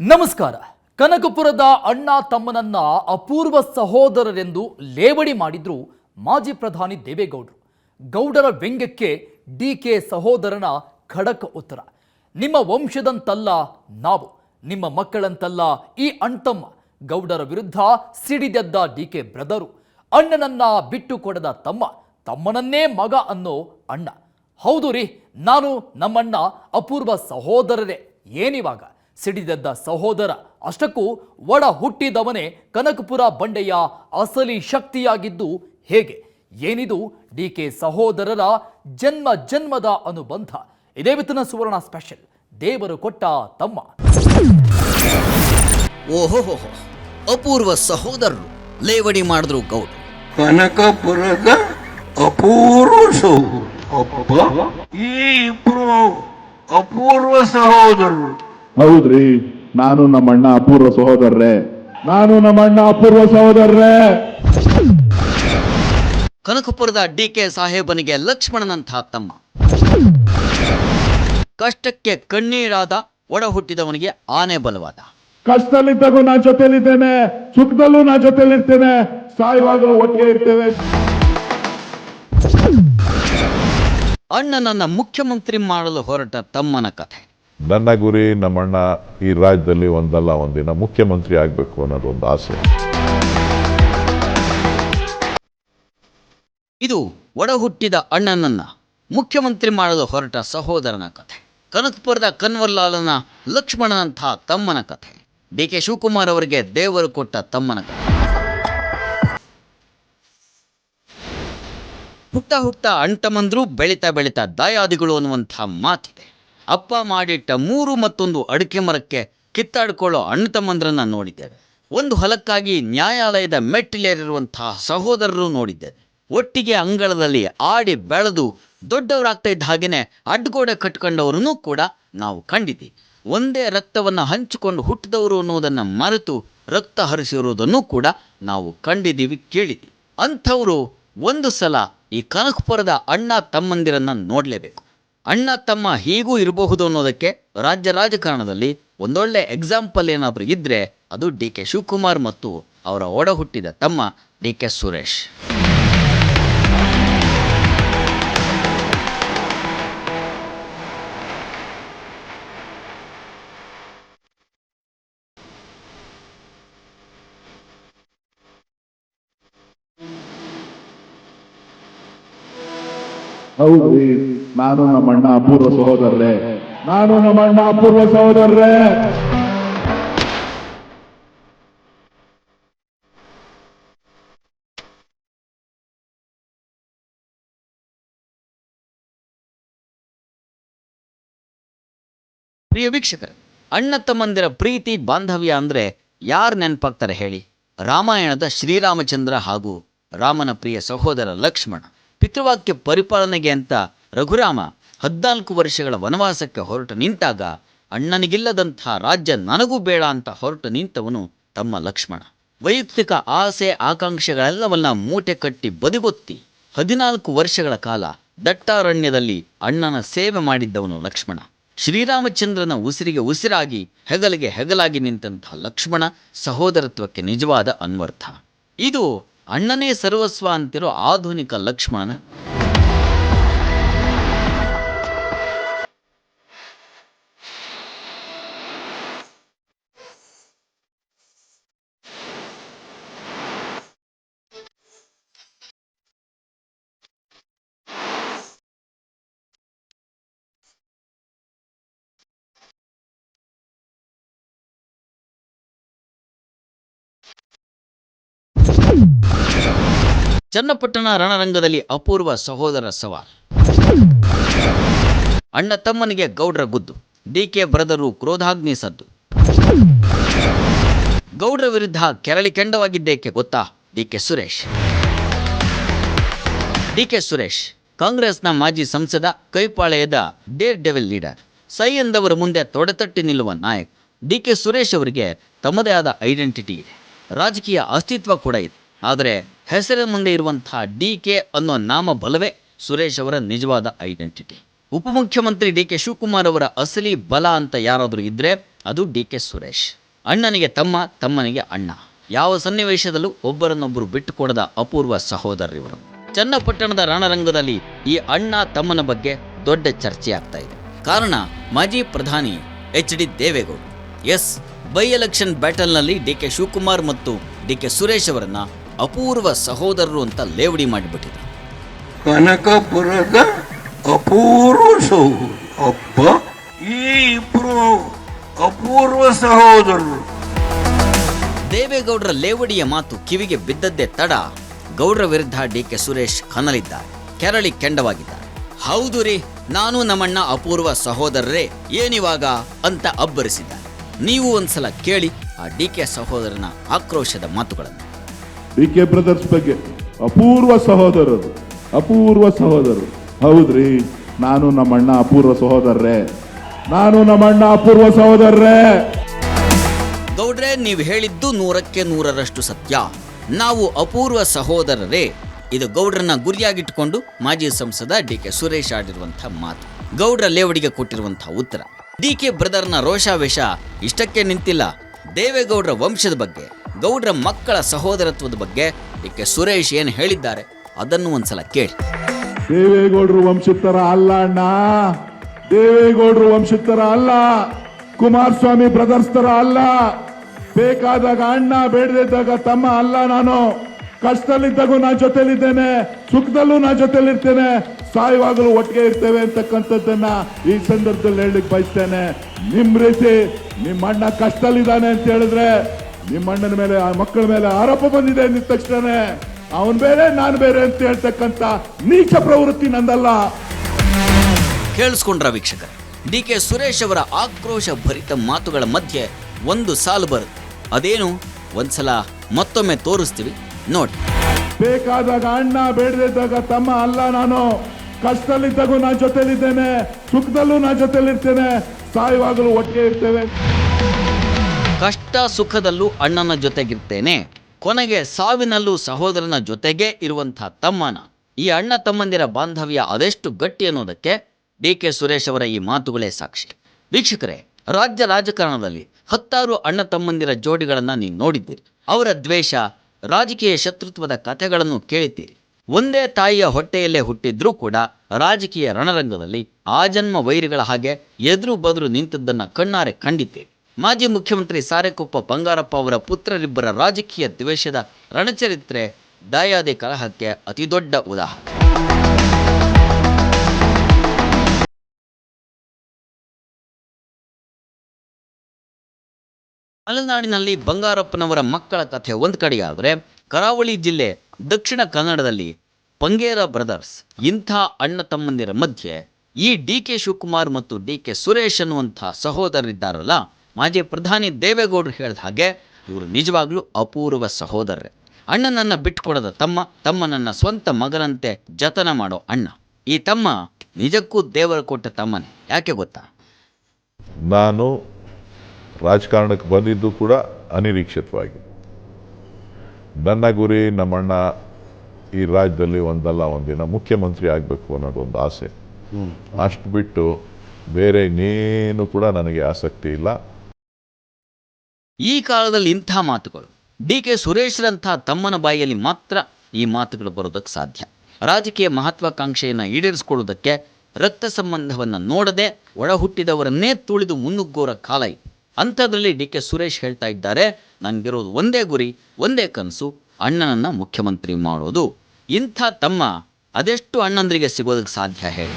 ನಮಸ್ಕಾರ. ಕನಕಪುರದ ಅಣ್ಣ ತಮ್ಮನನ್ನ ಅಪೂರ್ವ ಸಹೋದರರೆಂದು ಲೇವಡಿ ಮಾಡಿದ್ರು ಮಾಜಿ ಪ್ರಧಾನಿ ದೇವೇಗೌಡರು. ಗೌಡರ ವ್ಯಂಗ್ಯಕ್ಕೆ ಡಿ ಕೆ ಸಹೋದರನ ಖಡಕ್ ಉತ್ತರ. ನಿಮ್ಮ ವಂಶದಂತಲ್ಲ ನಾವು, ನಿಮ್ಮ ಮಕ್ಕಳಂತಲ್ಲ ಈ ಅಣ್ತಮ್ಮ ಗೌಡರ ವಿರುದ್ಧ ಸಿಡಿದೆದ್ದ ಡಿ ಕೆ ಬ್ರದರು, ಅಣ್ಣನನ್ನ ಬಿಟ್ಟು ಕೊಡದ ತಮ್ಮ, ತಮ್ಮನನ್ನೇ ಮಗ ಅನ್ನೋ ಅಣ್ಣ. ಹೌದು ರೀ, ನಾನು ನಮ್ಮಣ್ಣ ಅಪೂರ್ವ ಸಹೋದರರೇ, ಏನಿವಾಗ? ಸಿಡಿದೆದ್ದ ಸಹೋದರ. ಅಷ್ಟಕ್ಕೂ ಒಡ ಹುಟ್ಟಿದವನೇ ಕನಕಪುರ ಬಂಡೆಯ ಅಸಲಿ ಶಕ್ತಿಯಾಗಿದ್ದು ಹೇಗೆ? ಏನಿದು? ಡಿ ಕೆ ಸಹೋದರರ ಜನ್ಮ ಜನ್ಮದ ಅನುಬಂಧ. ಇದೇ ವಿತನ ಸುವರ್ಣ ಸ್ಪೆಷಲ್. ದೇವರು ಕೊಟ್ಟ ತಮ್ಮ. ಓಹೋಹೋ ಅಪೂರ್ವ ಸಹೋದರರು ಲೇವಡಿ ಮಾಡಿದ್ರು ಗೌಡ ಕನಕಪುರದ ಅಪೂರ್ವ ಸಹೋದರ. ಅಪ್ಪ ಈ ಇಬ್ರು ಅಪೂರ್ವ ಸಹೋದರರು. ಹೌದ್ರಿ. ನಾನು ನಮ್ಮಣ್ಣ ಅಪೂರ್ವ ಸಹೋದರ್ರೆ. ನಾನು ನಮ್ಮಣ್ಣ ಅಪೂರ್ವ ಸಹೋದರ್ರೆ. ಕನಕಪುರದ ಡಿ ಕೆ ಸಾಹೇಬನಿಗೆ ಲಕ್ಷ್ಮಣನಂತಹ ತಮ್ಮ. ಕಷ್ಟಕ್ಕೆ ಕಣ್ಣೀರಾದ ಒಡ ಹುಟ್ಟಿದವನಿಗೆ ಆನೆ ಬಲವಾದ. ಕಷ್ಟದಲ್ಲಿದ್ದಾಗೂ ನಾ ಜೊತೆಲಿದ್ದೇನೆ ಸುಖದಲ್ಲೂ ನಾ ಜೊತೆಲಿರ್ತೇನೆ ಸಾಯುವಾಗಲೂ ಒಟ್ಟಿಗೆ ಇರ್ತೇವೆ. ಅಣ್ಣನನ್ನ ಮುಖ್ಯಮಂತ್ರಿ ಮಾಡಲು ಹೊರಟ ತಮ್ಮನ ಕಥೆ. ನನ್ನ ಗುರಿ ನಮ್ಮಣ್ಣ ಈ ರಾಜ್ಯದಲ್ಲಿ ಒಂದಲ್ಲ, ಒಂದಿನ ಮುಖ್ಯಮಂತ್ರಿ ಆಗಬೇಕು ಅನ್ನೋದು ಒಂದು ಆಸೆ. ಇದು ಒಡ ಹುಟ್ಟಿದ ಅಣ್ಣನನ್ನ ಮುಖ್ಯಮಂತ್ರಿ ಮಾಡಲು ಹೊರಟ ಸಹೋದರನ ಕಥೆ. ಕನಕಪುರದ ಕನ್ವರ್ಲಾಲನ ಲಕ್ಷ್ಮಣನಂಥ ತಮ್ಮನ ಕಥೆ. ಡಿ ಕೆ ಶಿವಕುಮಾರ್ ಅವರಿಗೆ ದೇವರು ಕೊಟ್ಟ ತಮ್ಮನ ಕಥೆ. ಹುಟ್ಟ ಹುಟ್ಟ ಅಂಟಮಂದ್ರು ಬೆಳೀತಾ ಬೆಳೀತಾ ದಾಯಾದಿಗಳು ಅನ್ನುವಂಥ ಮಾತಿದೆ. ಅಪ್ಪ ಮಾಡಿಟ್ಟ ಮೂರು ಮತ್ತೊಂದು ಅಡಿಕೆ ಮರಕ್ಕೆ ಕಿತ್ತಾಡಿಕೊಳ್ಳೋ ಅಣ್ಣ ತಮ್ಮಂದ್ರನ್ನ ನೋಡಿದ್ದೇವೆ. ಒಂದು ಹೊಲಕ್ಕಾಗಿ ನ್ಯಾಯಾಲಯದ ಮೆಟ್ಟಿಲೇರಿರುವಂತಹ ಸಹೋದರರು ನೋಡಿದ್ದೇವೆ. ಒಟ್ಟಿಗೆ ಅಂಗಳದಲ್ಲಿ ಆಡಿ ಬೆಳೆದು ದೊಡ್ಡವರಾಗ್ತಾ ಇದ್ದ ಹಾಗೆಯೇ ಅಡ್ಗೋಡೆ ಕಟ್ಕೊಂಡವರನ್ನು ಕೂಡ ನಾವು ಕಂಡಿದ್ದೀವಿ. ಒಂದೇ ರಕ್ತವನ್ನು ಹಂಚಿಕೊಂಡು ಹುಟ್ಟಿದವರು ಅನ್ನೋದನ್ನು ಮರೆತು ರಕ್ತ ಹರಿಸಿರುವುದನ್ನು ಕೂಡ ನಾವು ಕಂಡಿದ್ದೀವಿ, ಕೇಳಿದ್ದೀವಿ. ಅಂಥವರು ಒಂದು ಸಲ ಈ ಕನಕಪುರದ ಅಣ್ಣ ತಮ್ಮಂದಿರನ್ನು ನೋಡಲೇಬೇಕು. ಅಣ್ಣ ತಮ್ಮ ಹೀಗೂ ಇರಬಹುದು ಅನ್ನೋದಕ್ಕೆ ರಾಜ್ಯ ರಾಜಕಾರಣದಲ್ಲಿ ಒಂದೊಳ್ಳೆ ಎಕ್ಸಾಂಪಲ್ ಏನಾದರೂ ಇದ್ದರೆ ಅದು ಡಿ ಕೆ ಶಿವಕುಮಾರ್ ಮತ್ತು ಅವರ ಒಡ ಹುಟ್ಟಿದ ತಮ್ಮ ಡಿ ಕೆ ಸುರೇಶ್. ಹೌದ್ರಿ ನಾನು ನಮ್ಮಣ್ಣ ಅಪೂರ್ವ ಸಹೋದರರೇ. ನಾನು ನಮ್ಮಣ್ಣ ಅಪೂರ್ವ ಸಹೋದರರೇ. ಪ್ರಿಯ ವೀಕ್ಷಕ ಅಣ್ಣ ತಮ್ಮಂದಿರ ಪ್ರೀತಿ, ಬಾಂಧವ್ಯ ಅಂದ್ರೆ ಯಾರು ನೆನಪಾಗ್ತಾರೆ ಹೇಳಿ? ರಾಮಾಯಣದ ಶ್ರೀರಾಮಚಂದ್ರ ಹಾಗೂ ರಾಮನ ಪ್ರಿಯ ಸಹೋದರ ಲಕ್ಷ್ಮಣ. ಪಿತೃವಾಕ್ಯ ಪರಿಪಾಲನೆಗೆ ಅಂತ ರಘುರಾಮ ಹದಿನಾಲ್ಕು ವರ್ಷಗಳ ವನವಾಸಕ್ಕೆ ಹೊರಟು ನಿಂತಾಗ ಅಣ್ಣನಿಗಿಲ್ಲದಂಥ ರಾಜ್ಯ ನನಗೂ ಬೇಡ ಅಂತ ಹೊರಟು ನಿಂತವನು ತಮ್ಮ ಲಕ್ಷ್ಮಣ. ವೈಯಕ್ತಿಕ ಆಸೆ ಆಕಾಂಕ್ಷೆಗಳೆಲ್ಲವನ್ನ ಮೂಟೆ ಕಟ್ಟಿ ಬದಿಗೊತ್ತಿ ಹದಿನಾಲ್ಕು ವರ್ಷಗಳ ಕಾಲ ದಟ್ಟಾರಣ್ಯದಲ್ಲಿ ಅಣ್ಣನ ಸೇವೆ ಮಾಡಿದ್ದವನು ಲಕ್ಷ್ಮಣ. ಶ್ರೀರಾಮಚಂದ್ರನ ಉಸಿರಿಗೆ ಉಸಿರಾಗಿ ಹೆಗಲಿಗೆ ಹೆಗಲಾಗಿ ನಿಂತಹ ಲಕ್ಷ್ಮಣ ಸಹೋದರತ್ವಕ್ಕೆ ನಿಜವಾದ ಅನ್ವರ್ಥ. ಇದು ಅಣ್ಣನೇ ಸರ್ವಸ್ವ ಅಂತಿರೋ ಆಧುನಿಕ ಲಕ್ಷ್ಮಣನ ಚನ್ನಪಟ್ಟಣ ರಣರಂಗದಲ್ಲಿ ಅಪೂರ್ವ ಸಹೋದರ ಸವಾಲ್. ಅಣ್ಣ ತಮ್ಮನಿಗೆ ಗೌಡ್ರ ಗುದ್ದು ಡಿ ಕೆ ಬ್ರದರು ಕ್ರೋಧಾಗ್ನಿ ಸದ್ದು. ಗೌಡ್ರ ವಿರುದ್ಧ ಕೆರಳಿ ಕೆಂಡವಾಗಿದ್ದೇಕೆ ಗೊತ್ತಾ? D K Suresh. D K Suresh, ಕಾಂಗ್ರೆಸ್ನ ಮಾಜಿ ಸಂಸದ, ಕೈಪಾಳೆಯದ ಡೇರ್ ಡೆವಿಲ್ ಲೀಡರ್. ಸೈ ಎಂದವರ ಮುಂದೆ ತೊಡೆತಟ್ಟಿ ನಿಲ್ಲುವ ನಾಯಕ್. ಡಿ ಕೆ ಸುರೇಶ್ ಅವರಿಗೆ ತಮ್ಮದೇ ಆದ ಐಡೆಂಟಿಟಿ ಇದೆ. ರಾಜಕೀಯ ಅಸ್ತಿತ್ವ ಕೂಡ ಇದೆ. ಆದರೆ ಹೆಸರ ಮುಂದೆ ಇರುವಂತಹ ಡಿ ಕೆ ಅನ್ನೋ ನಾಮ ಬಲವೇ ಸುರೇಶ್ ಅವರ ನಿಜವಾದ ಐಡೆಂಟಿಟಿ. ಉಪಮುಖ್ಯಮಂತ್ರಿ ಡಿ ಕೆ ಶಿವಕುಮಾರ್ ಅವರ ಅಸಲಿ ಬಲ ಅಂತ ಯಾರಾದರೂ ಇದ್ದರೆ ಅದು ಡಿ ಕೆ ಸುರೇಶ್. ಅಣ್ಣನಿಗೆ ತಮ್ಮ, ತಮ್ಮನಿಗೆ ಅಣ್ಣ. ಯಾವ ಸನ್ನಿವೇಶದಲ್ಲೂ ಒಬ್ಬರನ್ನೊಬ್ಬರು ಬಿಟ್ಟುಕೊಡದ ಅಪೂರ್ವ ಸಹೋದರರಿವರು ಚನ್ನಪಟ್ಟಣದ ರಣರಂಗದಲ್ಲಿ ಈ ಅಣ್ಣ ತಮ್ಮನ ಬಗ್ಗೆ ದೊಡ್ಡ ಚರ್ಚೆ ಆಗ್ತಾ ಇದೆ. ಕಾರಣ ಮಾಜಿ ಪ್ರಧಾನಿ H D Deve Gowda. Yes, by election ಬ್ಯಾಟಲ್ನಲ್ಲಿ D K Shivakumar ಮತ್ತು ಡಿ ಕೆ ಸುರೇಶ್ ಅವರನ್ನ ಅಪೂರ್ವ ಸಹೋದರರು ಅಂತ ಲೇವಡಿ ಮಾಡಿಬಿಟ್ಟಿದ್ರು. ಕನಕಪುರದ ಅಪೂರ್ವ ಸಹೋದರ ಅಪ್ಪ ಈ ಇಬ್ರು ಅಪೂರ್ವ ಸಹೋದರರು. ದೇವೇಗೌಡರ ಲೇವಡಿಯ ಮಾತು ಕಿವಿಗೆ ಬಿದ್ದದ್ದೇ ತಡ. ಗೌಡ್ರ ವಿರುದ್ಧ ಡಿ ಕೆ ಸುರೇಶ್ ಕನಲಿದ್ದಾರೆ ಕೆರಳಿ ಕೆಂಡವಾಗಿದ್ದ ಹೌದು ರೀ ನಾನು ನಮ್ಮಣ್ಣ ಅಪೂರ್ವ ಸಹೋದರರೇ ಏನಿವಾಗ ಅಂತ ಅಬ್ಬರಿಸಿದ್ದ ನೀವು ಒಂದ್ಸಲ ಕೇಳಿ ಆ ಡಿ ಕೆ ಸಹೋದರನ ಆಕ್ರೋಶದ ಮಾತುಗಳನ್ನು. ಡಿ ಕೆ ಬ್ರದರ್ಸ್ ಬಗ್ಗೆ ಅಪೂರ್ವ ಸಹೋದರರು ಅಪೂರ್ವ ಸಹೋದರರು. ಹೌದ್ರಿ, ನಾನು ನಮ್ಮಣ್ಣ ಅಪೂರ್ವ ಸಹೋದರರೇ. ನಾನು ನಮ್ಮಣ್ಣ ಅಪೂರ್ವ ಸಹೋದರರೇ. ಗೌಡ್ರೆ, ನೀವು ಹೇಳಿದ್ದು ನೂರಕ್ಕೆ ನೂರರಷ್ಟು ಸತ್ಯ. ನಾವು ಅಪೂರ್ವ ಸಹೋದರರೇ. ಇದು ಗೌಡ್ರನ್ನ ಗುರಿಯಾಗಿಟ್ಟುಕೊಂಡು ಮಾಜಿ ಸಂಸದ ಡಿ ಕೆ ಸುರೇಶ್ ಆಡಿರುವಂತಹ ಮಾತು. ಗೌಡ್ರ ಲೇವಡಿಗೆ ಕೊಟ್ಟಿರುವಂತಹ ಉತ್ತರ. ಡಿ ಕೆ ಬ್ರದರ್ನ ರೋಷಾವೇಶ ಇಷ್ಟಕ್ಕೆ ನಿಂತಿಲ್ಲ. ದೇವೇಗೌಡರ ವಂಶದ ಬಗ್ಗೆ, ಗೌಡ್ರ ಮಕ್ಕಳ ಸಹೋದರತ್ವದ ಬಗ್ಗೆ ಏಕೆ ಸುರೇಶ್ ಏನು ಹೇಳಿದ್ದಾರೆ, ಅದನ್ನು ಒಂದ್ಸಲ ಕೇಳಿ. ದೇವೇಗೌಡರು ವಂಶಸ್ಥರ ಅಲ್ಲ ಅಣ್ಣ. ದೇವೇಗೌಡರು ವಂಶಸ್ಥರ ಅಲ್ಲ. ಕುಮಾರಸ್ವಾಮಿ ಬ್ರದರ್ಸ್ ತರ ಅಲ್ಲ. ಬೇಕಾದಾಗ ಅಣ್ಣ, ಬೇಡದಿದ್ದಾಗ ತಮ್ಮ ಅಲ್ಲ ನಾನು. ಕಷ್ಟದಲ್ಲಿದ್ದಾಗೂ ನಾ ಜೊತೆಲಿದ್ದೇನೆ ಸುಖದಲ್ಲೂ ನಾ ಜೊತೆಲಿರ್ತೇನೆ ಸಾಯುವಾಗಲೂ ಒಟ್ಟಿಗೆ ಇರ್ತೇವೆ ಅಂತಕ್ಕಂಥದ್ದನ್ನ ಈ ಸಂದರ್ಭದಲ್ಲಿ ಹೇಳಲಿಕ್ಕೆ ಬಯಸ್ತೇನೆ. ನಿಮ್ ರೀತಿ ನಿಮ್ಮ ಅಣ್ಣ ಕಷ್ಟದಲ್ಲಿದ್ದಾನೆ ಅಂತ ಹೇಳಿದ್ರೆ ನಿಮ್ಮ ಅಣ್ಣನ ಮೇಲೆ, ಆ ಮಕ್ಕಳ ಮೇಲೆ ಆರೋಪ ಬಂದಿದೆ ಅಂದಿದ ತಕ್ಷಣ ಅವನ್ ಬೇರೆ, ನಾನು ಬೇರೆ ಅಂತ ಹೇಳ್ತಕ್ಕಂಥ ನೀಚ ಪ್ರವೃತ್ತಿ ನಂದಲ್ಲ. ಕೇಳಿಸ್ಕೊಂಡ್ರ ವೀಕ್ಷಕ ಡಿ ಕೆ ಸುರೇಶ್ ಅವರ ಆಕ್ರೋಶ ಭರಿತ ಮಾತುಗಳ ಮಧ್ಯೆ ಒಂದು ಸಾಲು ಬರುತ್ತೆ. ಅದೇನು? ಒಂದ್ಸಲ ಮತ್ತೊಮ್ಮೆ ತೋರಿಸ್ತೀವಿ. ನೋಡಿ ಬೇಕಾದಾಗ ಅಣ್ಣ ಬೇಡದಿದ್ದಾಗ ತಮ್ಮ ಅಲ್ಲ ನಾನು. ಕಷ್ಟದಲ್ಲಿದ್ದಾಗೂ ನಾ ಜೊತೆಲಿದ್ದೇನೆ. ಸುಖದಲ್ಲೂ ನಾ ಜೊತೆಲಿರ್ತೇನೆ. ಸಾಯುವಾಗಲೂ ಒಟ್ಟಿಗೆ ಇರ್ತೇವೆ. ಕಷ್ಟ ಸುಖದಲ್ಲೂ ಅಣ್ಣನ ಜೊತೆಗಿರ್ತೇನೆ. ಕೊನೆಗೆ ಸಾವಿನಲ್ಲೂ ಸಹೋದರನ ಜೊತೆಗೇ ಇರುವಂಥ ತಮ್ಮನ. ಈ ಅಣ್ಣ ತಮ್ಮಂದಿರ ಬಾಂಧವ್ಯ ಅದೆಷ್ಟು ಗಟ್ಟಿ ಅನ್ನೋದಕ್ಕೆ ಡಿ ಕೆ ಸುರೇಶ್ ಅವರ ಈ ಮಾತುಗಳೇ ಸಾಕ್ಷಿ. ವೀಕ್ಷಕರೇ ರಾಜ್ಯ ರಾಜಕಾರಣದಲ್ಲಿ ಹತ್ತಾರು ಅಣ್ಣ ತಮ್ಮಂದಿರ ಜೋಡಿಗಳನ್ನು ನೀವು ನೋಡಿದ್ದೀರಿ. ಅವರ ದ್ವೇಷ ರಾಜಕೀಯ ಶತ್ರುತ್ವದ ಕಥೆಗಳನ್ನು ಕೇಳಿದ್ದೀರಿ. ಒಂದೇ ತಾಯಿಯ ಹೊಟ್ಟೆಯಲ್ಲೇ ಹುಟ್ಟಿದ್ರೂ ಕೂಡ ರಾಜಕೀಯ ರಣರಂಗದಲ್ಲಿ ಆಜನ್ಮ ವೈರಿಗಳ ಹಾಗೆ ಎದುರು ಬದುರು ನಿಂತದ್ದನ್ನು ಕಣ್ಣಾರೆ ಕಂಡಿದ್ದೇವೆ ಮಾಜಿ ಮುಖ್ಯಮಂತ್ರಿ ಸಾರೆಕೊಪ್ಪ ಬಂಗಾರಪ್ಪ ಅವರ ಪುತ್ರರಿಬ್ಬರ ರಾಜಕೀಯ ದ್ವೇಷದ ರಣಚರಿತ್ರೆ ದಾಯಾದಿ ಕಲಹಕ್ಕೆ ಅತಿದೊಡ್ಡ ಉದಾಹರಣೆ. ಮಲೆನಾಡಿನಲ್ಲಿ ಬಂಗಾರಪ್ಪನವರ ಮಕ್ಕಳ ಕಥೆ ಒಂದು ಕಡೆಯಾದರೆ, ಕರಾವಳಿ ಜಿಲ್ಲೆ ದಕ್ಷಿಣ ಕನ್ನಡದಲ್ಲಿ ಪಂಗೇರ ಬ್ರದರ್ಸ್, ಇಂಥ ಅಣ್ಣ ತಮ್ಮಂದಿರ ಮಧ್ಯೆ ಈ ಡಿ ಕೆ ಶಿವಕುಮಾರ್ ಮತ್ತು ಡಿ ಕೆ ಸುರೇಶ್ ಅನ್ನುವಂಥ ಸಹೋದರರಿದ್ದಾರಲ್ಲ, ಮಾಜಿ ಪ್ರಧಾನಿ ದೇವೇಗೌಡರು ಹೇಳಿದ ಹಾಗೆ ಇವರು ನಿಜವಾಗ್ಲೂ ಅಪೂರ್ವ ಸಹೋದರರೇ. ಅಣ್ಣನನ್ನ ಬಿಟ್ಟುಕೊಡದ ತಮ್ಮ, ತಮ್ಮನನ್ನ ಸ್ವಂತ ಮಗನಂತೆ ಜತನ ಮಾಡೋ ಅಣ್ಣ. ಈ ತಮ್ಮ ನಿಜಕ್ಕೂ ದೇವರು ಕೊಟ್ಟ ತಮ್ಮನೇ, ಯಾಕೆ ಗೊತ್ತಾ? ನಾನು ರಾಜಕಾರಣಕ್ಕೆ ಬಂದಿದ್ದು ಕೂಡ ಅನಿರೀಕ್ಷಿತವಾಗಿ ನನ್ನ ಗುರಿ ನಮ್ಮಣ್ಣ ಈ ರಾಜ್ಯದಲ್ಲಿ ಒಂದಲ್ಲ ಒಂದಿನ ಮುಖ್ಯಮಂತ್ರಿ ಆಗಬೇಕು ಅನ್ನೋದು ಒಂದು ಆಸೆ. ಅಷ್ಟು ಬಿಟ್ಟು ಬೇರೆ ಇನ್ನೇನು ಕೂಡ ನನಗೆ ಆಸಕ್ತಿ ಇಲ್ಲ. ಈ ಕಾಲದಲ್ಲಿ ಇಂಥ ಮಾತುಗಳು. ಡಿ ಕೆ ಸುರೇಶ್ರಂಥ ತಮ್ಮನ ಬಾಯಿಯಲ್ಲಿ ಮಾತ್ರ ಈ ಮಾತುಗಳು ಬರೋದಕ್ಕೆ ಸಾಧ್ಯ. ರಾಜಕೀಯ ಮಹತ್ವಾಕಾಂಕ್ಷೆಯನ್ನು ಈಡೇರಿಸಿಕೊಳ್ಳುವುದಕ್ಕೆ ರಕ್ತ ಸಂಬಂಧವನ್ನು ನೋಡದೆ ಒಳಹುಟ್ಟಿದವರನ್ನೇ ತುಳಿದು ಮುನ್ನುಗ್ಗೋರ ಕಾಲ ಇದು. ಅಂಥದ್ರಲ್ಲಿ ಡಿ ಕೆ ಸುರೇಶ್ ಹೇಳ್ತಾ ಇದ್ದಾರೆ, ನನಗಿರೋದು ಒಂದೇ ಗುರಿ, ಒಂದೇ ಕನಸು, ಅಣ್ಣನನ್ನು ಮುಖ್ಯಮಂತ್ರಿ ಮಾಡೋದು. ಇಂಥ ತಮ್ಮ ಅದೆಷ್ಟು ಅಣ್ಣಂದರಿಗೆ ಸಿಗೋದಕ್ಕೆ ಸಾಧ್ಯ ಹೇಳಿ?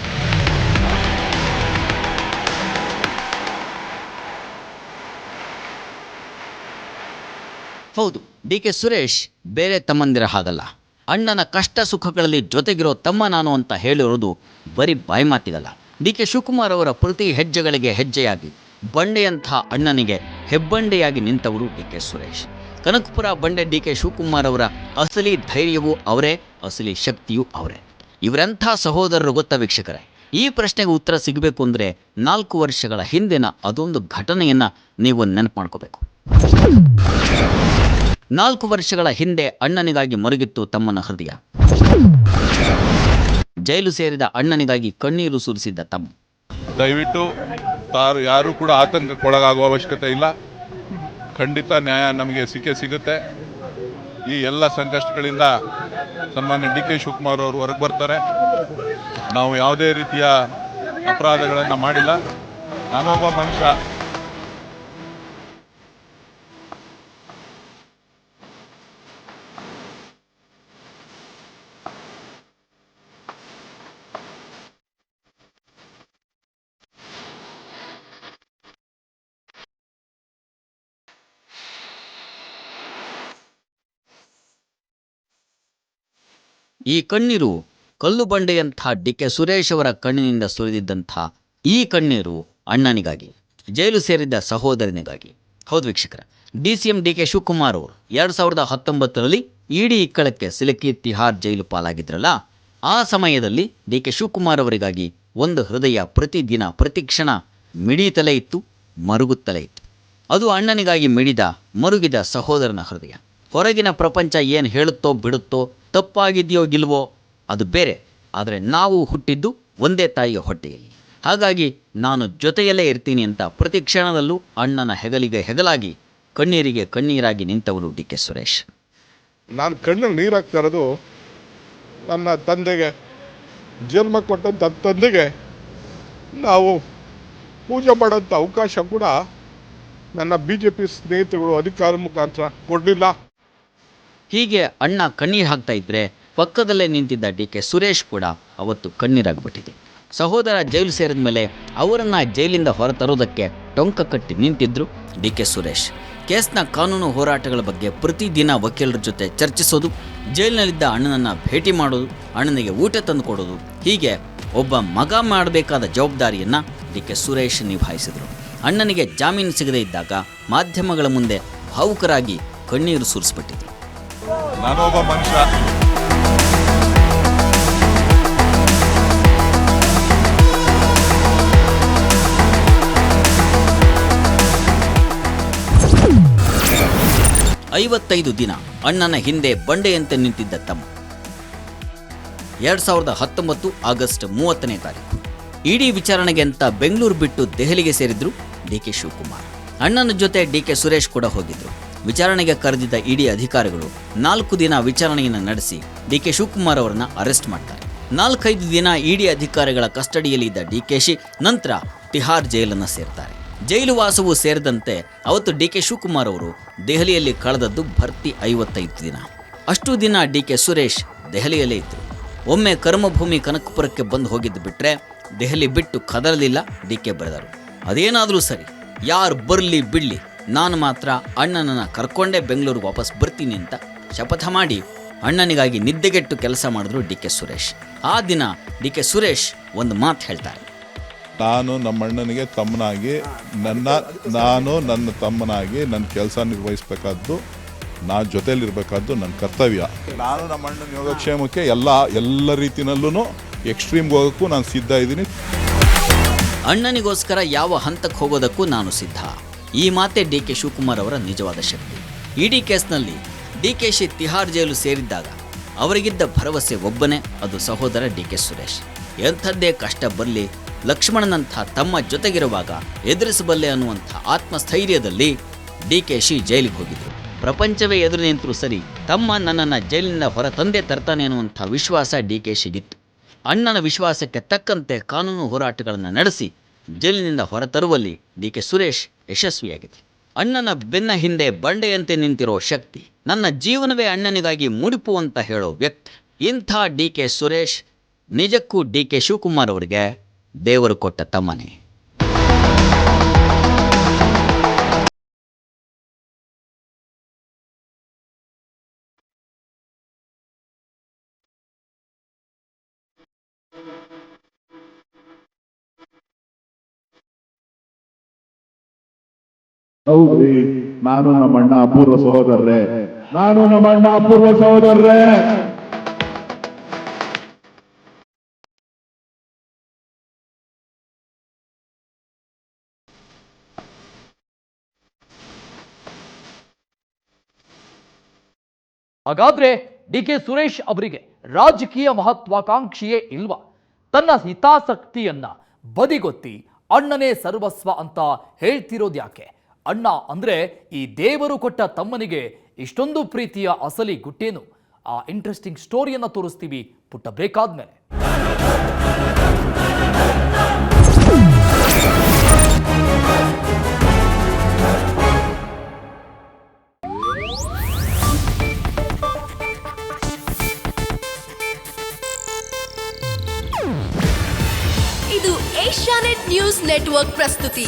ಹೌದು, ಡಿ ಕೆ ಸುರೇಶ್ ಬೇರೆ ತಮ್ಮಂದಿರ ಹಾಗಲ್ಲ. ಅಣ್ಣನ ಕಷ್ಟ ಸುಖಗಳಲ್ಲಿ ಜೊತೆಗಿರೋ ತಮ್ಮ ನಾನು ಅಂತ ಹೇಳಿರೋದು ಬರೀ ಬಾಯಿ ಮಾತಿಗಲ್ಲ. ಡಿ ಕೆ ಶಿವಕುಮಾರ್ ಅವರ ಪ್ರತಿ ಹೆಜ್ಜೆಗಳಿಗೆ ಹೆಜ್ಜೆಯಾಗಿ. ಬಂಡೆಯಂಥ ಅಣ್ಣನಿಗೆ ಹೆಬ್ಬಂಡೆಯಾಗಿ ನಿಂತವರು ಡಿ ಕೆ ಸುರೇಶ್. ಕನಕಪುರ ಬಂಡೆ ಡಿ ಕೆ ಶಿವಕುಮಾರ್ ಅವರ ಅಸಲಿ ಧೈರ್ಯವೂ ಅವರೇ, ಅಸಲಿ ಶಕ್ತಿಯೂ ಅವರೇ. ಇವರೆಂಥ ಸಹೋದರರು ಗೊತ್ತ ವೀಕ್ಷಕರೇ? ಈ ಪ್ರಶ್ನೆಗೆ ಉತ್ತರ ಸಿಗಬೇಕು ಅಂದರೆ ನಾಲ್ಕು ವರ್ಷಗಳ ಹಿಂದಿನ ಅದೊಂದು ಘಟನೆಯನ್ನು ನೀವು ನೆನಪು ಮಾಡ್ಕೋಬೇಕು ನಾಲ್ಕು ವರ್ಷಗಳ ಹಿಂದೆ ಅಣ್ಣನಿಗಾಗಿ ಮರುಗಿತ್ತು ತಮ್ಮನ ಹೃದಯ. ಜೈಲು ಸೇರಿದ ಅಣ್ಣನಿಗಾಗಿ ಕಣ್ಣೀರು ಸುರಿಸಿದ್ದ ತಮ್ಮ. ದಯವಿಟ್ಟು ತಾರು ಯಾರು ಕೂಡ ಆತಂಕಕ್ಕೊಳಗಾಗುವ ಅವಶ್ಯಕತೆ ಇಲ್ಲ. ಖಂಡಿತ ನ್ಯಾಯ ನಮಗೆ ಸಿಕ್ಕೇ ಸಿಗುತ್ತೆ. ಈ ಎಲ್ಲ ಸಂಕಷ್ಟಗಳಿಂದ ಸನ್ಮಾನ್ಯ ಡಿ ಕೆ ಶಿವಕುಮಾರ್ ಅವರು ಹೊರಗೆ ಬರ್ತಾರೆ. ನಾವು ಯಾವುದೇ ರೀತಿಯ ಅಪರಾಧಗಳನ್ನು ಮಾಡಿಲ್ಲ. ನಾನೊಬ್ಬ ಮನುಷ್ಯ. ಈ ಕಣ್ಣೀರು ಕಲ್ಲು ಬಂಡೆಯಂಥ ಡಿ ಕೆ ಸುರೇಶ್ ಅವರ ಕಣ್ಣಿನಿಂದ ಸುರಿದಿದ್ದಂಥ ಈ ಕಣ್ಣೀರು ಅಣ್ಣನಿಗಾಗಿ, ಜೈಲು ಸೇರಿದ್ದ ಸಹೋದರನಿಗಾಗಿ. ಹೌದು ವೀಕ್ಷಕರ, D C M D K Shivakumar ಅವರು ಎರಡು ಸಾವಿರದ ಹತ್ತೊಂಬತ್ತರಲ್ಲಿ ಇಡೀ ಇಕ್ಕಳಕ್ಕೆ ಸಿಲುಕಿ ತಿಹಾರ್ ಜೈಲು ಪಾಲಾಗಿದ್ರಲ್ಲ, ಆ ಸಮಯದಲ್ಲಿ ಡಿ ಕೆ ಶಿವಕುಮಾರ್ ಅವರಿಗಾಗಿ ಒಂದು ಹೃದಯ ಪ್ರತಿದಿನ ಪ್ರತಿ ಕ್ಷಣ ಮಿಡಿಯುತ್ತಲೇ ಇತ್ತು, ಮರುಗುತ್ತಲೇ ಇತ್ತು. ಅದು ಅಣ್ಣನಿಗಾಗಿ ಮಿಡಿದ, ಮರುಗಿದ ಸಹೋದರನ ಹೃದಯ. ಹೊರಗಿನ ಪ್ರಪಂಚ ಏನು ಹೇಳುತ್ತೋ ಬಿಡುತ್ತೋ ತಪ್ಪಾಗಿದೆಯೋ ಗಿಲ್ವೋ ಅದು ಬೇರೆ. ಆದರೆ ನಾವು ಹುಟ್ಟಿದ್ದು ಒಂದೇ ತಾಯಿಯ ಹೊಟ್ಟೆಯಲ್ಲಿ. ಹಾಗಾಗಿ ನಾನು ಜೊತೆಯಲ್ಲೇ ಇರ್ತೀನಿ ಅಂತ ಪ್ರತಿ ಕ್ಷಣದಲ್ಲೂ ಅಣ್ಣನ ಹೆಗಲಿಗೆ ಹೆಗಲಾಗಿ, ಕಣ್ಣೀರಿಗೆ ಕಣ್ಣೀರಾಗಿ ನಿಂತವರು ಡಿ ಕೆ ಸುರೇಶ್. ನಾನು ಕಣ್ಣಲ್ಲಿ ನೀರು ಹಾಕ್ತಾ ನನ್ನ ತಂದೆಗೆ. ಜನ್ಮ ಕೊಟ್ಟಂಥ ತಂದೆಗೆ. ನಾವು ಪೂಜೆ ಮಾಡೋಂಥ ಅವಕಾಶ ಕೂಡ ನನ್ನ ಬಿ ಜೆ ಪಿ ಸ್ನೇಹಿತರು ಅಧಿಕಾರ ಮುಖಾಂತರ ಕೊಡಲಿಲ್ಲ. ಹೀಗೆ ಅಣ್ಣ ಕಣ್ಣೀರು ಹಾಕ್ತಾ ಇದ್ರೆ ಪಕ್ಕದಲ್ಲೇ ನಿಂತಿದ್ದ ಡಿ ಕೆ ಸುರೇಶ್ ಕೂಡ ಅವತ್ತು ಕಣ್ಣೀರಾಗ್ಬಿಟ್ಟಿದೆ. ಸಹೋದರ ಜೈಲು ಸೇರಿದ ಮೇಲೆ ಅವರನ್ನು ಜೈಲಿಂದ ಹೊರತರೋದಕ್ಕೆ ಟೊಂಕ ಕಟ್ಟಿ ನಿಂತಿದ್ರು ಡಿ ಕೆ ಸುರೇಶ್. ಕೇಸ್ನ ಕಾನೂನು ಹೋರಾಟಗಳ ಬಗ್ಗೆ ಪ್ರತಿದಿನ ವಕೀಲರ ಜೊತೆ ಚರ್ಚಿಸೋದು, ಜೈಲಿನಲ್ಲಿದ್ದ ಅಣ್ಣನನ್ನು ಭೇಟಿ ಮಾಡೋದು, ಅಣ್ಣನಿಗೆ ಊಟ ತಂದು ಕೊಡೋದು, ಹೀಗೆ ಒಬ್ಬ ಮಗ ಮಾಡಬೇಕಾದ ಜವಾಬ್ದಾರಿಯನ್ನು ಡಿ ಕೆ ಸುರೇಶ್ ನಿಭಾಯಿಸಿದರು. ಅಣ್ಣನಿಗೆ ಜಾಮೀನು ಸಿಗದೇ ಇದ್ದಾಗ ಮಾಧ್ಯಮಗಳ ಮುಂದೆ ಭಾವುಕರಾಗಿ ಕಣ್ಣೀರು ಸುರಿಸ್ಬಿಟ್ಟಿದ್ರು. ನಾನೊಬ್ಬ ಮನುಷ್ಯ. ಐವತ್ತೈದು ದಿನ ಅಣ್ಣನ ಹಿಂದೆ ಬಂಡೆಯಂತೆ ನಿಂತಿದ್ದ ತಮ್ಮ. ಎರಡ್ ಸಾವಿರದ ಹತ್ತೊಂಬತ್ತು ಆಗಸ್ಟ್ ಮೂವತ್ತನೇ ತಾರೀಕು. ಇಡೀ ವಿಚಾರಣೆಗೆ ಅಂತ ಬೆಂಗಳೂರು ಬಿಟ್ಟು ದೆಹಲಿಗೆ ಸೇರಿದ್ರು ಡಿ ಕೆ ಶಿವಕುಮಾರ್. ಅಣ್ಣನ ಜೊತೆ ಡಿ ಕೆ ಸುರೇಶ್ ಕೂಡ ಹೋಗಿದ್ರು. ವಿಚಾರಣೆಗೆ ಕರೆದಿದ್ದ ಇಡಿ ಅಧಿಕಾರಿಗಳು ನಾಲ್ಕು ದಿನ ವಿಚಾರಣೆಯನ್ನು ನಡೆಸಿ ಡಿ ಕೆ ಶಿವಕುಮಾರ್ ಅವರನ್ನ ಅರೆಸ್ಟ್ ಮಾಡ್ತಾರೆ. ನಾಲ್ಕೈದು ದಿನ ಇಡಿ ಅಧಿಕಾರಿಗಳ ಕಸ್ಟಡಿಯಲ್ಲಿ ಇದ್ದ ಡಿ ಕೆ ಶಿ ನಂತರ ತಿಹಾರ್ ಜೈಲನ್ನು ಸೇರ್ತಾರೆ. ಜೈಲು ವಾಸವು ಸೇರಿದಂತೆ ಅವತ್ತು ಡಿ ಕೆ ಶಿವಕುಮಾರ್ ಅವರು ದೆಹಲಿಯಲ್ಲಿ ಕಳೆದದ್ದು ಭರ್ತಿ ಐವತ್ತೈದು ದಿನ. ಅಷ್ಟು ದಿನ ಡಿ ಕೆ ಸುರೇಶ್ ದೆಹಲಿಯಲ್ಲೇ ಇದ್ದರು ಒಮ್ಮೆ ಕರ್ಮಭೂಮಿ ಕನಕಪುರಕ್ಕೆ ಬಂದು ಹೋಗಿದ್ದು ಬಿಟ್ರೆ ದೆಹಲಿ ಬಿಟ್ಟು ಕದಲಲಿಲ್ಲ ಡಿ ಕೆ ಬರೆದರು. ಅದೇನಾದರೂ ಸರಿ, ಯಾರು ಬರಲಿ ಬಿಡಲಿ ನಾನು ಮಾತ್ರ ಅಣ್ಣನನ್ನು ಕರ್ಕೊಂಡೇ ಬೆಂಗಳೂರಿಗೆ ವಾಪಸ್ ಬರ್ತೀನಿ ಅಂತ ಶಪಥ ಮಾಡಿ ಅಣ್ಣನಿಗಾಗಿ ನಿದ್ದೆಗೆಟ್ಟು ಕೆಲಸ ಮಾಡಿದ್ರು ಡಿ ಕೆ ಸುರೇಶ್. ಆ ದಿನ ಡಿ ಕೆ ಸುರೇಶ್ ಒಂದು ಮಾತು ಹೇಳ್ತಾರೆ. ನಾನು ನಮ್ಮ ಅಣ್ಣನಿಗೆ ತಮ್ಮನಾಗಿ ನನ್ನ ನಾನು ನನ್ನ ತಮ್ಮನಾಗಿ ನನ್ನ ಕೆಲಸ ನಿರ್ವಹಿಸಬೇಕಾದ್ದು ನಾನು ಜೊತೆಯಲ್ಲಿರಬೇಕಾದ್ದು ನನ್ನ ಕರ್ತವ್ಯ. ನಾನು ನಮ್ಮ ಅಣ್ಣನ ಯೋಗಕ್ಷೇಮಕ್ಕೆ ಎಲ್ಲ ಎಲ್ಲ ರೀತಿಯಲ್ಲೂ ಎಕ್ಸ್ಟ್ರೀಮ್ಗೆ ಹೋಗೋಕ್ಕೂ ನಾನು ಸಿದ್ಧ ಇದ್ದೀನಿ. ಅಣ್ಣನಿಗೋಸ್ಕರ ಯಾವ ಹಂತಕ್ಕೆ ಹೋಗೋದಕ್ಕೂ ನಾನು ಸಿದ್ಧ. ಈ ಮಾತೆ ಡಿ ಕೆ ಶಿವಕುಮಾರ್ ಅವರ ನಿಜವಾದ ಶಕ್ತಿ. ಇಡೀ ಕೇಸ್ನಲ್ಲಿ ಡಿ ಕೆ ಶಿ ತಿಹಾರ್ ಜೈಲು ಸೇರಿದ್ದಾಗ ಅವರಿಗಿದ್ದ ಭರವಸೆ ಒಬ್ಬನೇ, ಅದು ಸಹೋದರ ಡಿ ಕೆ ಸುರೇಶ್. ಎಂಥದ್ದೇ ಕಷ್ಟ ಬರಲಿ, ಲಕ್ಷ್ಮಣನಂಥ ತಮ್ಮ ಜೊತೆಗಿರುವಾಗ ಎದುರಿಸಬಲ್ಲೆ ಅನ್ನುವಂಥ ಆತ್ಮಸ್ಥೈರ್ಯದಲ್ಲಿ ಡಿ ಕೆ ಶಿ ಜೈಲಿಗೆ ಹೋಗಿದ್ರು. ಪ್ರಪಂಚವೇ ಎದುರು ನಿಂತರೂ ಸರಿ ತಮ್ಮ ನನ್ನನ್ನು ಜೈಲಿನಿಂದ ಹೊರ ತಂದೆ ತರ್ತಾನೆ ಅನ್ನುವಂಥ ವಿಶ್ವಾಸ ಡಿ ಕೆ ಶಿಗಿತ್ತು. ಅಣ್ಣನ ವಿಶ್ವಾಸಕ್ಕೆ ತಕ್ಕಂತೆ ಕಾನೂನು ಹೋರಾಟಗಳನ್ನು ನಡೆಸಿ ಜೈಲಿನಿಂದ ಹೊರತರುವಲ್ಲಿ ಡಿ ಕೆ ಸುರೇಶ್ ಯಶಸ್ವಿಯಾಗಿದೆ. ಅಣ್ಣನ ಬೆನ್ನ ಹಿಂದೆ ಬಂಡೆಯಂತೆ ನಿಂತಿರೋ ಶಕ್ತಿ ನನ್ನ ಜೀವನವೇ ಅಣ್ಣನಿಗಾಗಿ ಮುಡಿಪು ಅಂತ ಹೇಳೋ ವ್ಯಕ್ತಿ. ಇಂಥ ಡಿ ಕೆ ಸುರೇಶ್, ನಿಜಕ್ಕೂ ಡಿ ಕೆ ಶಿವಕುಮಾರ್ ಅವರಿಗೆ ದೇವರು ಕೊಟ್ಟ ತಮ್ಮನೇ. ಹೌದ್ರಿ ನಾನು ನಮ್ಮ ಅಣ್ಣ ಅಪೂರ್ವ ಸಹೋದರರೇ. ನಾನು ನಮ್ಮ ಅಣ್ಣ ಅಪೂರ್ವ ಸಹೋದರರೇ. ಹಾಗಾದ್ರೆ ಡಿ ಕೆ ಸುರೇಶ್ ಅವರಿಗೆ ರಾಜಕೀಯ ಮಹತ್ವಾಕಾಂಕ್ಷಿಯೇ ಇಲ್ವಾ? ತನ್ನ ಹಿತಾಸಕ್ತಿಯನ್ನ ಬದಿಗೊತ್ತಿ ಅಣ್ಣನೇ ಸರ್ವಸ್ವ ಅಂತ ಹೇಳ್ತಿರೋದು ಯಾಕೆ ಅಣ್ಣ ಅಂದರೆ ಈ ದೇವರು ಕೊಟ್ಟ ತಮ್ಮನಿಗೆ ಇಷ್ಟೊಂದು ಪ್ರೀತಿಯ ಅಸಲಿ ಗುಟ್ಟೇನು. ಆ ಇಂಟ್ರೆಸ್ಟಿಂಗ್ ಸ್ಟೋರಿಯನ್ನು ತೋರಿಸ್ತೀವಿ ಪುಟ್ಟ ಬೇಕಾದ್ಮೇಲೆ. ಇದು ಏಷ್ಯಾನೆಟ್ ನ್ಯೂಸ್ ನೆಟ್ವರ್ಕ್ ಪ್ರಸ್ತುತಿ.